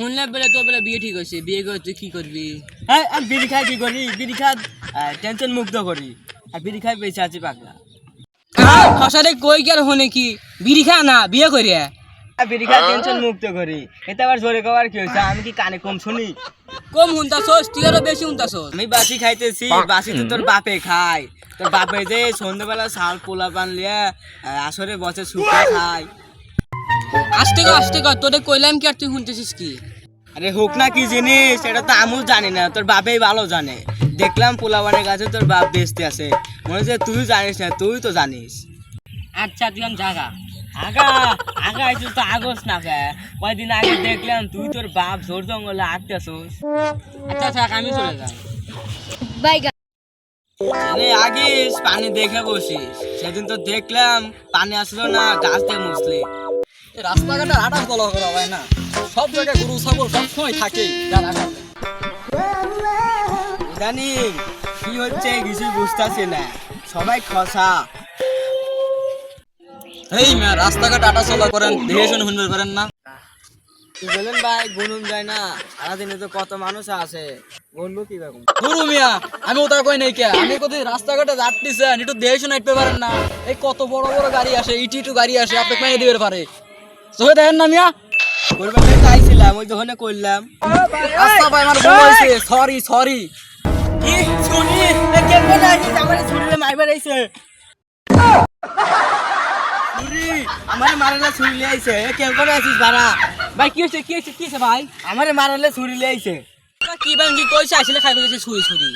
শুনলে বলে তো বলে বিয়ে ঠিক হয়েছে বিয়ে করে তুই কি করবি হ্যাঁ আমি বিড়ি খাই কি করি বিড়ি খা টেনশন মুক্ত করি আর বিড়ি খাই বেঁচে আছি পাগলা। খসারে কই গেল হনে কি? বিড়ি খা না বিয়ে আর বিড়ি খাই টেনশন মুক্ত করি এটা আবার জোরে কবার কি হয়েছে আমি কি কানে কম শুনি? কম হুনতাছস তুই আরও বেশি হুনতাছস আমি বাসি খাইতেছি বাসি তো তোর বাপে খায়। তোর বাপে যে সন্ধ্যেবেলা শাল পোলা পান লিয়া আসরে বসে শুকা খায়। আসতে কর আসতে কর তোরে কইলাম কি আর তুই শুনতেছিস কি? আরে হোক না কি জিনিস? সেটা তো আমিও জানি না তোর বাপেই ভালো জানে। দেখলাম পোলাবানের কাছে তোর বাপ বেচতে আছে। মনে হচ্ছে তুই জানিস না তুই তো জানিস। আচ্ছা তুই আমি জাগা। আগা আগা এই তো আগস না কে কয়দিন আগে দেখলাম তুই তোর বাপ জোর জঙ্গলে আঁকতেছস আচ্ছা থাক আমি চলে যাই। আরে আগিস পানি দেখে বসিস। সেদিন তো দেখলাম পানি আসলো না গাছ দিয়ে মুসলি রাস্তাঘাটে আটাশ বলা করা হয় না। সব জায়গায় গরু, ছাগল সব সময় থাকে জানি কি হচ্ছে কিছু না। সবাই খসা। এই রাস্তাঘাট আটা চলা করেন পারেন না। বলেন ভাই যায় না। তো কত মানুষ আছে। গুনবো কি রকম গুরু মিয়া আমি ওটা কই নাই কে? আমি কত রাস্তাঘাটে যাচ্ছিছেন একটু পারেন না। এই কত বড় বড় গাড়ি আসে, ইটি ইটু গাড়ি আসে, আপনি মেয়ে দিবে পারে সবাই দেখেন না মিয়া? করবার চাইছিলাম ওই দোকানে করলাম। রাস্তা ভাই আমার ভুল হয়েছে সরি সরি কি শুনি? কেমন আছিস আমার ছুরিলে মাইবার আইছে। ছুরি? আমারে মারালে ছুরিলে আইছে। কেমন আছিস ভাড়া? ভাই কি হয়েছে কি হয়েছে কি হয়েছে ভাই? আমারে মারালে ছুরিলে আইছে। কি বাঙ্গি কইছে? আসলে খাই কইছে ছুরি ছুরি।